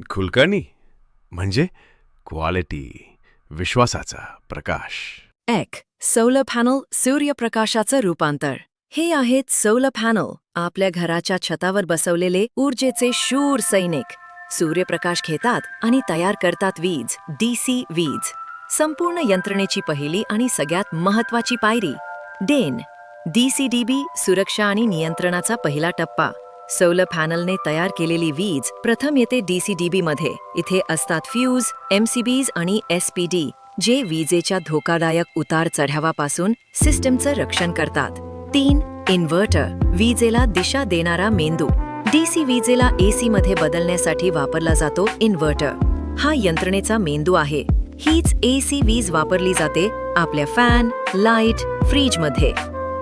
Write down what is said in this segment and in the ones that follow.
कुलकर्णी म्हणजे क्वालिटी विश्वासाचा प्रकाश. एक सोलर पॅनल सूर्यप्रकाशाचं रूपांतर. हे आहेत सोलर पॅनल आपल्या घराच्या छतावर बसवलेले ऊर्जेचे शूर सैनिक. सूर्यप्रकाश घेतात आणि तयार करतात वीज डीसी वीज. संपूर्ण यंत्रणेची पहिली आणि सगळ्यात महत्वाची पायरी. डेन डीसीडीबी सुरक्षा आणि नियंत्रणाचा पहिला टप्पा. सोलर पॅनलने तयार केलेली वीज प्रथम येते डीसीडीबी मध्ये. इथे असतात फ्यूज एमसीबीज आणि एसपीडी जे विजेच्या धोकादायक उतार चढावापासून सिस्टमचं रक्षण करतात. तीन इन्व्हर्टर विजेला दिशा देणारा मेंदू. डीसी विजेला एसी मध्ये बदलण्यासाठी वापरला जातो इन्व्हर्टर. हा यंत्रणेचा मेंदू आहे. हीच एसी वीज वापरली जाते आपल्या फॅन लाइट फ्रीजमध्ये.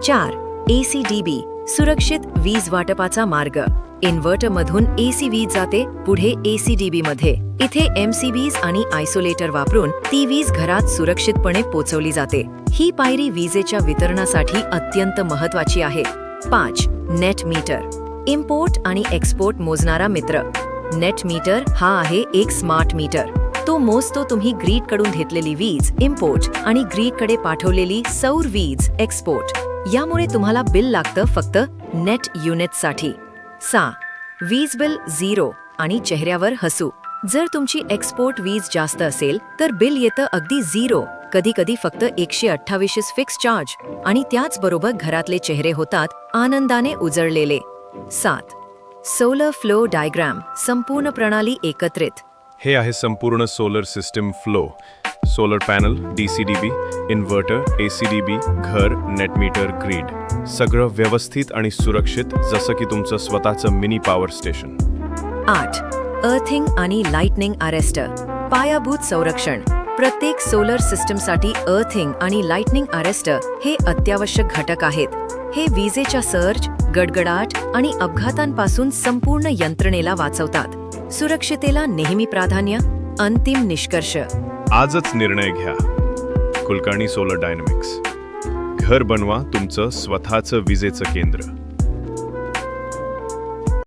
चार एसी डीबी सुरक्षित वीज वाटपाचा मार्ग. इन्व्हर्टरमधून एसी वीज जाते पुढे एसी डीबी मध्ये. इथे एमसीबीज आणि आयसोलेटर वापरून ती वीज घरात सुरक्षितपणे पोचवली जाते. ही पायरी विजेच्या वितरणासाठी अत्यंत महत्वाची आहे. पाच नेट मीटर इम्पोर्ट आणि एक्सपोर्ट मोजणारा मित्र. नेट मीटर हा आहे एक स्मार्ट मीटर तो मोजतो तुम्ही ग्रीडकडून घेतलेली वीज इम्पोर्ट आणि ग्रीडकडे पाठवलेली सौर वीज एक्सपोर्ट यामुळे तुम्हाला बिल लागतं फक्त नेट युनिटसाठी सा वीज बिल झिरो आणि चेहऱ्यावर हसू. जर तुमची एक्सपोर्ट वीज जास्त असेल तर बिल येतं अगदी झिरो कधी कधी फक्त एकशे अठ्ठावीस फिक्स चार्ज आणि त्याचबरोबर घरातले चेहरे होतात आनंदाने उजळलेले. सात सोलर फ्लो डायग्राम संपूर्ण प्रणाली एकत्रित. हे आहे संपूर्ण solar system flow solar panel D C D B inverter A C D B घर नेटमीटर ग्रीड सगळं व्यवस्थित आणि सुरक्षित जसं की तुमचं स्वतःचं मिनी पॉवर स्टेशन आठ. अर्थिंग आणि लाइटनिंग अरेस्टर पायाभूत संरक्षण. प्रत्येक सोलर सिस्टमसाठी अर्थिंग आणि लाइटनिंग अरेस्टर हे अत्यावश्यक घटक आहेत. हे विजेच्या सर्ज गडगडाट आणि अपघातांपासून संपूर्ण यंत्रणेला वाचवतात. सुरक्षितेला नेहमी प्राधान्य अंतिम निष्कर्ष. आजच निर्णय घ्या. Kulkarni solar dynamics. घर बनवा तुमचं स्वतःचं विजेचं केंद्र.